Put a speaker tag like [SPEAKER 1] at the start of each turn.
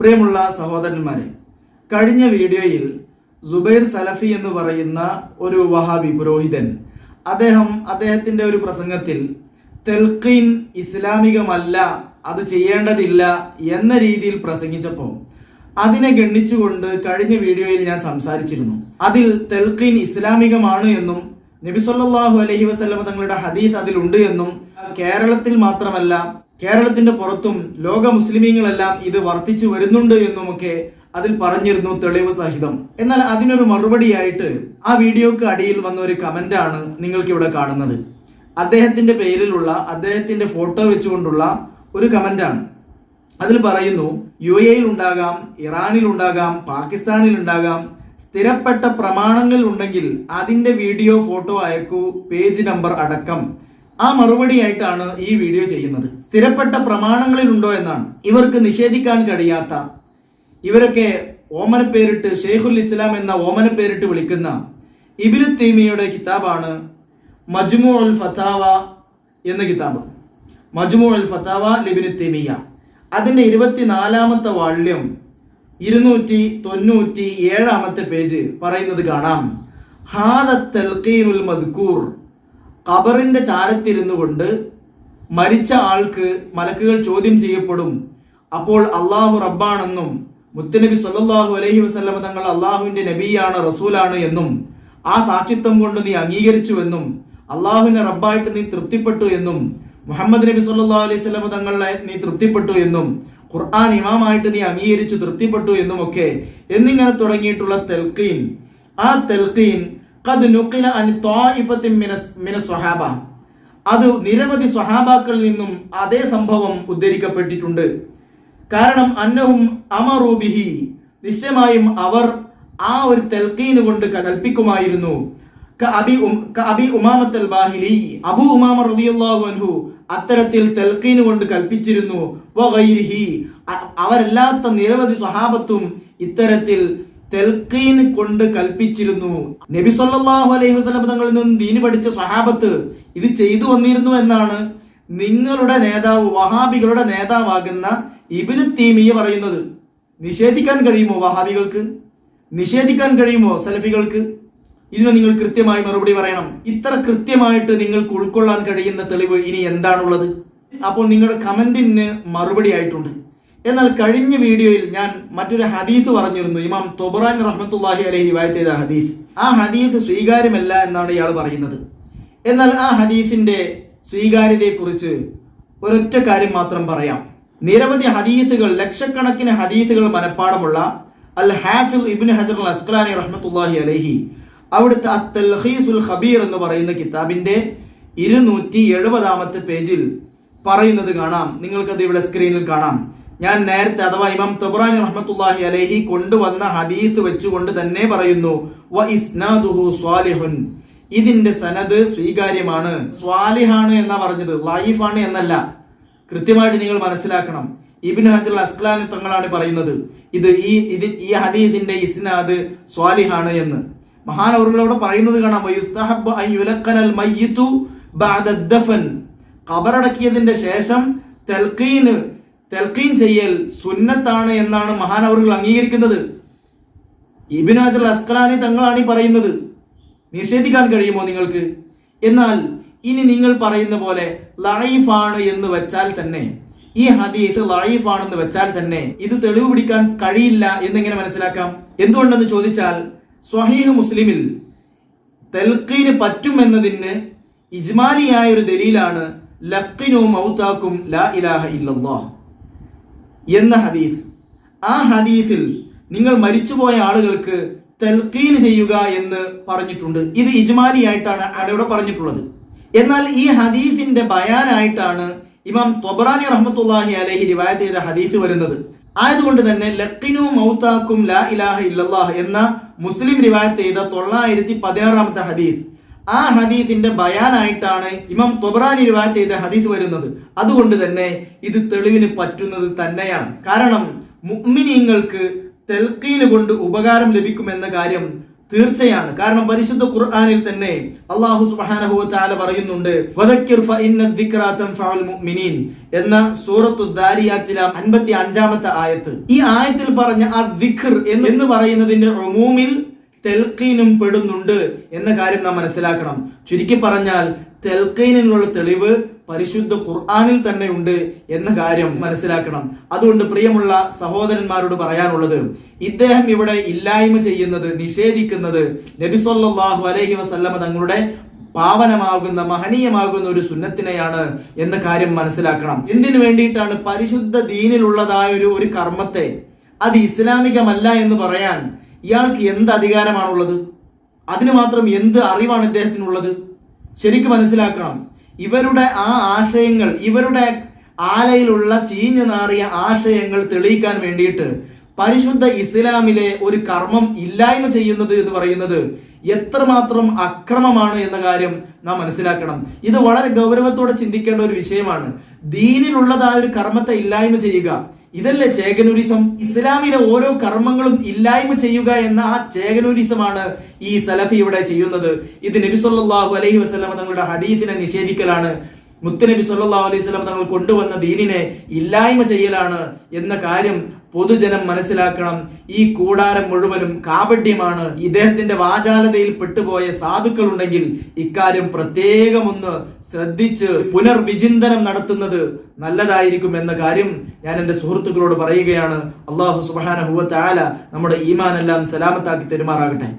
[SPEAKER 1] പ്രിയമുള്ള സഹോദരന്മാരെ കഴിഞ്ഞ വീഡിയോയിൽ സുബൈർ സലഫി എന്ന് പറയുന്ന ഒരു വഹാബി പുരോഹിതൻ അദ്ദേഹം അദ്ദേഹത്തിന്റെ ഒരു പ്രസംഗത്തിൽ തെൽഖീൻ ഇസ്ലാമികമല്ല അത് ചെയ്യേണ്ടതില്ല എന്ന രീതിയിൽ പ്രസംഗിച്ചപ്പോൾ അതിനെ ഗണ്ണിച്ചുകൊണ്ട് കഴിഞ്ഞ വീഡിയോയിൽ ഞാൻ സംസാരിച്ചിരുന്നു. അതിൽ തെൽഖീൻ ഇസ്ലാമികമാണ് എന്നും നബി സല്ലല്ലാഹു അലൈഹി വസല്ലം തങ്ങളുടെ ഹദീസ് അതിലുണ്ട് എന്നും കേരളത്തിൽ മാത്രമല്ല കേരളത്തിന്റെ പുറത്തും ലോക മുസ്ലിമീങ്ങളെല്ലാം ഇത് വർദ്ധിച്ചു വരുന്നുണ്ട് എന്നുമൊക്കെ അതിൽ പറഞ്ഞിരുന്നു തെളിവ് സഹിതം. എന്നാൽ അതിനൊരു മറുപടിയായിട്ട് ആ വീഡിയോക്ക് അടിയിൽ വന്ന ഒരു കമന്റ് ആണ് നിങ്ങൾക്ക് ഇവിടെ കാണുന്നത്. അദ്ദേഹത്തിന്റെ പേരിലുള്ള അദ്ദേഹത്തിന്റെ ഫോട്ടോ വെച്ചുകൊണ്ടുള്ള ഒരു കമന്റ് ആണ് അതിൽ പറയുന്നു യു എയിൽ ഉണ്ടാകാം ഇറാനിൽ ഉണ്ടാകാം പാകിസ്ഥാനിൽ ഉണ്ടാകാം സ്ഥിരപ്പെട്ട പ്രമാണങ്ങൾ ഉണ്ടെങ്കിൽ അതിന്റെ വീഡിയോ ഫോട്ടോ അയക്കൂ പേജ് നമ്പർ അടക്കം. ആ മറുപടിയായിട്ടാണ് ഈ വീഡിയോ ചെയ്യുന്നത്. സ്ഥിരപ്പെട്ട പ്രമാണങ്ങളിലുണ്ടോ എന്നാണ്. ഇവർക്ക് നിഷേധിക്കാൻ കഴിയാത്ത ഇവരൊക്കെ ഓമന പേരിട്ട് ഷെയ്ഖുൽ ഇസ്ലാം എന്ന ഓമന പേരിട്ട് വിളിക്കുന്ന ഇബിനു തീമിയുടെ കിതാബാണ് മജ്മു ഉൽ ഫത്താവ എന്ന കിതാബ്. മജ്മു ഉൽ ഫത്താവ ലിബിനു തീമിയ അതിന്റെ ഇരുപത്തിനാലാമത്തെ വാള്യം ഇരുന്നൂറ്റി തൊണ്ണൂറ്റി ഏഴാമത്തെ പേജ് പറയുന്നത് കാണാം. ഹാദ തൽഖീനുൽ മദ്കൂർ. ഖബറിന്റെ ചാരത്തിരുന്നു കൊണ്ട് മരിച്ച ആൾക്ക് മലക്കുകൾ ചോദ്യം ചെയ്യപ്പെടും. അപ്പോൾ അള്ളാഹു റബ്ബാണെന്നും മുത്തനബി സല്ലല്ലാഹു അലൈഹി വസല്ലമ തങ്ങൾ അള്ളാഹുവിന്റെ നബിയാണ് റസൂലാണ് എന്നും ആ സാക്ഷിത്വം കൊണ്ട് നീ അംഗീകരിച്ചുവെന്നും അള്ളാഹുവിനെ റബ്ബായിട്ട് നീ തൃപ്തിപ്പെട്ടു എന്നും മുഹമ്മദ് നബി സല്ലല്ലാഹു അലൈഹി വസല്ലമ തങ്ങളെ നീ തൃപ്തിപ്പെട്ടു എന്നും ഖുർആൻ ഇമാമായിട്ട് നീ അംഗീകരിച്ചു തൃപ്തിപ്പെട്ടു എന്നും ഒക്കെ എന്നിങ്ങനെ തുടങ്ങിയിട്ടുള്ള തെൽക്കീൻ ആ തെൽക്കീൻ മിനസ് മിന അത് നിരവധി സ്വഹാബാക്കളിൽ നിന്നും അതേ സംഭവം ഉദ്ധരിക്കപ്പെട്ടിട്ടുണ്ട്. കാരണം അന്നഹും അമറൂബിഹി നിശ്ചയമായും അവർ ആ ഒരു തെൽക്കീന് കൊണ്ട് കൽപ്പിക്കുമായിരുന്നു. ബാഹിലി അബു ഉമാമ അൻഹു അത്തരത്തിൽ തെൽക്കീന് കൊണ്ട് കൽപ്പിച്ചിരുന്നു. അവരല്ലാത്ത നിരവധി സ്വഹാബത്തും ഇത്തരത്തിൽ തെൽക്കീൻ കൊണ്ട് കൽപ്പിച്ചിരുന്നു. നബി സല്ലല്ലാഹു അലൈഹി വസല്ലം തങ്ങളിൽ നിന്ന് ദീന് പഠിച്ച സ്വഹാബത്ത് ഇത് ചെയ്തു വന്നിരുന്നു എന്നാണ് നിങ്ങളുടെ നേതാവ് വഹാബികളുടെ നേതാവാകുന്ന ഇബ്നു തീമിയ പറയുന്നത്. നിഷേധിക്കാൻ കഴിയുമോ വഹാബികൾക്ക്? നിഷേധിക്കാൻ കഴിയുമോ സലഫികൾക്ക്? ഇതിന് നിങ്ങൾ കൃത്യമായി മറുപടി പറയണം. ഇത്ര കൃത്യമായിട്ട് നിങ്ങൾക്ക് ഉൾക്കൊള്ളാൻ കഴിയുന്ന തെളിവ് ഇനി എന്താണുള്ളത്? അപ്പോൾ നിങ്ങളുടെ കമന്റിന് മറുപടി ആയിട്ടുണ്ട്. എന്നാൽ കഴിഞ്ഞ വീഡിയോയിൽ ഞാൻ മറ്റൊരു ഹദീസ് പറഞ്ഞിരുന്നു. ഇമാം തൊബറാൻ റഹ്മത്തുല്ലാഹി അലഹി റിവായത്ത് ചെയ്ത ഹദീസ്. ആ ഹദീസ് സ്വീകാര്യമല്ല എന്നാണ് ഇയാൾ പറയുന്നത്. എന്നാൽ ആ ഹദീസിന്റെ സ്വീകാര്യതയെക്കുറിച്ച് ഒരൊറ്റ കാര്യം മാത്രം പറയാം. നിരവധി ഹദീസുകൾ ലക്ഷക്കണക്കിന് ഹദീസുകൾ മനഃപ്പാടമുള്ള അൽ ഹാഫിൽ ഇബിൻ ഹജർ അൽ റഹ്മത്തുല്ലാഹി അലഹി അവിടുത്തെ അത്തൽഹീസുൽ ഖബീർ എന്ന് പറയുന്ന കിതാബിന്റെ ഇരുന്നൂറ്റി എഴുപതാമത്തെ പേജിൽ പറയുന്നത് കാണാം. നിങ്ങൾക്കത് ഇവിടെ സ്ക്രീനിൽ കാണാം. ഞാൻ നേരത്തെ അഥവാ ഇമാം തബുറാൻ റഹ്മത്തുല്ലാഹി അലൈഹി കൊണ്ടുവന്ന ഹദീസ് വെച്ചുകൊണ്ട് തന്നെ പറയുന്നു വ ഇസ്നാദുഹു സ്വാലിഹുൻ. ഇതിന്റെ സനത് സ്വീകാര്യമാണ്. സ്വാലിഹാണ് എന്നാ പറഞ്ഞത് ലൈഫാണ് എന്നല്ല. കൃത്യമായിട്ട് നിങ്ങൾ മനസ്സിലാക്കണം. ഇബിൻ ഹജർ അസ്ലാനി തങ്ങളാണ് പറയുന്നത് ഇത് ഈ ഇത് ഈ ഹദീസിന്റെ ഇസ്നാദ് സ്വാലിഹാണ് എന്ന്. മഹാനവറുകളോട് പറയുന്നത് കാണാം ഖബറടക്കിയതിന്റെ ശേഷം തെൽക്കീന് തെൽക്കീൻ ചെയ്യൽ സുന്നത്താണ് എന്നാണ് മഹാനവറുകൾ അംഗീകരിക്കുന്നത്. ഇബിനാജൽ അസ്കലാനി തങ്ങളാണ് ഈ പറയുന്നത്. നിഷേധിക്കാൻ കഴിയുമോ നിങ്ങൾക്ക്? എന്നാൽ ഇനി നിങ്ങൾ പറയുന്ന പോലെ ലൈഫാണ് എന്ന് വെച്ചാൽ തന്നെ ഈ ഹദീസ് ലൈഫാണെന്ന് വെച്ചാൽ തന്നെ ഇത് തെളിവ് പിടിക്കാൻ കഴിയില്ല എന്നെങ്ങനെ മനസ്സിലാക്കാം? എന്തുകൊണ്ടെന്ന് ചോദിച്ചാൽ സ്വഹീഹ് മുസ്ലിമിൽ തെൽക്കീന് പറ്റും എന്നതിന് ഇജ്മാലിയായ ഒരു ദലീലാണ് ലക്കിനും മൗത്താക്കും ലാ ഇലാഹ ഇല്ലല്ലാഹ്. എന്ന ഹദീസ്. ആ ഹദീസിൽ നിങ്ങൾ മരിച്ചുപോയ ആളുകൾക്ക് തെൽക്കീൻ ചെയ്യുക എന്ന് പറഞ്ഞിട്ടുണ്ട്. ഇത് ഇജ്മാലിയായിട്ടാണ് അവിടെ പറഞ്ഞിട്ടുള്ളത്. എന്നാൽ ഈ ഹദീസിന്റെ ബയാനായിട്ടാണ് ഇമാം തൊബറാനി റഹ്മത്തുല്ലാഹി അലഹി റിവായത്ത് ചെയ്ത ഹദീസ് വരുന്നത്. ആയതുകൊണ്ട് തന്നെ ലക്കിനു മൗത്താക്കും ലാ ഇലാഹ ഇല്ലല്ലാഹ് എന്ന മുസ്ലിം റിവായത്ത് ചെയ്ത തൊള്ളായിരത്തി പതിനാറാമത്തെ ഹദീസ് ആ ഹദീസിന്റെ ബയാനായിട്ടാണ് ഇമാം തൊബറാനി റിവായത്ത് ചെയ്ത ഹദീസ് വരുന്നത്. അതുകൊണ്ട് തന്നെ ഇത് തെളിവിന് പറ്റുന്നത് തന്നെയാണ്. കാരണം മുഅ്മിനീങ്ങൾക്ക് തെൽക്കീന് കൊണ്ട് ഉപകാരം ലഭിക്കുമെന്ന കാര്യം തീർച്ചയാണ്. കാരണം പരിശുദ്ധ ഖുർആാനിൽ തന്നെ അള്ളാഹു സുബ്ഹാനഹു വതആല പറയുന്നുണ്ട് എന്ന സൂറത്തു അൻപത്തി അഞ്ചാമത്തെ ആയത്ത്. ഈ ആയത്തിൽ പറഞ്ഞ ആ ദിഖർ എന്ന് പറയുന്നതിന്റെ ഉമൂമിൽ തെൽക്കീനും പെടുന്നുണ്ട് എന്ന കാര്യം നാം മനസ്സിലാക്കണം. ചുരുക്കി പറഞ്ഞാൽ തെൽക്കീനിനുള്ള തെളിവ് പരിശുദ്ധ ഖുർആാനിൽ തന്നെ ഉണ്ട് എന്ന കാര്യം മനസ്സിലാക്കണം. അതുകൊണ്ട് പ്രിയമുള്ള സഹോദരന്മാരോട് പറയാനുള്ളത് ഇദ്ദേഹം ഇവിടെ ഇല്ലായ്മ ചെയ്യുന്നത് നിഷേധിക്കുന്നത് നബിസൊല്ലാഹു അലൈഹി വസല്ലമ തങ്ങളുടെ പാവനമാകുന്ന മഹനീയമാകുന്ന ഒരു സുന്നത്തിനെയാണ് എന്ന കാര്യം മനസ്സിലാക്കണം. എന്തിനു വേണ്ടിയിട്ടാണ് പരിശുദ്ധ ദീനിലുള്ളതായ ഒരു ഒരു കർമ്മത്തെ? അത് ഇസ്ലാമികമല്ല എന്ന് പറയാൻ ഇയാൾക്ക് എന്ത് അധികാരമാണുള്ളത്? അതിന് മാത്രം എന്ത് അറിവാണ് ഇദ്ദേഹത്തിനുള്ളത്? ശരിക്കും മനസ്സിലാക്കണം. ഇവരുടെ ആ ആശയങ്ങൾ ഇവരുടെ ആലയിലുള്ള ചീഞ്ഞു നാറിയ ആശയങ്ങൾ തെളിയിക്കാൻ വേണ്ടിയിട്ട് പരിശുദ്ധ ഇസ്ലാമിലെ ഒരു കർമ്മം ഇല്ലായ്മ ചെയ്യുന്നത് എന്ന് പറയുന്നത് എത്രമാത്രം അക്രമമാണ് എന്ന കാര്യം നാം മനസ്സിലാക്കണം. ഇത് വളരെ ഗൗരവത്തോടെ ചിന്തിക്കേണ്ട ഒരു വിഷയമാണ്. ദീനിലുള്ളതായ ഒരു കർമ്മത്തെ ഇല്ലായ്മ ചെയ്യുക. ഇതല്ലേ ചേകനൂരിസം? ഇസ്ലാമിലെ ഓരോ കർമ്മങ്ങളും ഇല്ലായ്മ ചെയ്യുക എന്ന ആ ചേകനൂരിസമാണ് ഈ സലഫി ഇവിടെ ചെയ്യുന്നത്. ഇത് നബി സല്ലാഹു അലൈഹി വസ്ലമ തങ്ങളുടെ ഹദീസിനെ നിഷേധിക്കലാണ്. മുത്തനബി സല്ലാ അലൈഹി വസല്ലം തങ്ങൾ കൊണ്ടുവന്ന ദീനിനെ ഇല്ലായ്മ ചെയ്യലാണ് എന്ന കാര്യം പൊതുജനം മനസ്സിലാക്കണം. ഈ കൂടാരം മുഴുവനും കാപഡ്യമാണ് ഇദ്ദേഹത്തിന്റെ വാചാലതയിൽ പെട്ടുപോയ സാധുക്കൾ ഉണ്ടെങ്കിൽ ഇക്കാര്യം പ്രത്യേകമൊന്ന് ശ്രദ്ധിച്ച് പുനർവിചിന്തനം നടത്തുന്നത് നല്ലതായിരിക്കും എന്ന കാര്യം ഞാൻ എന്റെ സുഹൃത്തുക്കളോട് പറയുകയാണ്. അള്ളാഹു സുബാന നമ്മുടെ ഈമാനെല്ലാം സലാമത്താക്കി തെരുമാറാകട്ടെ.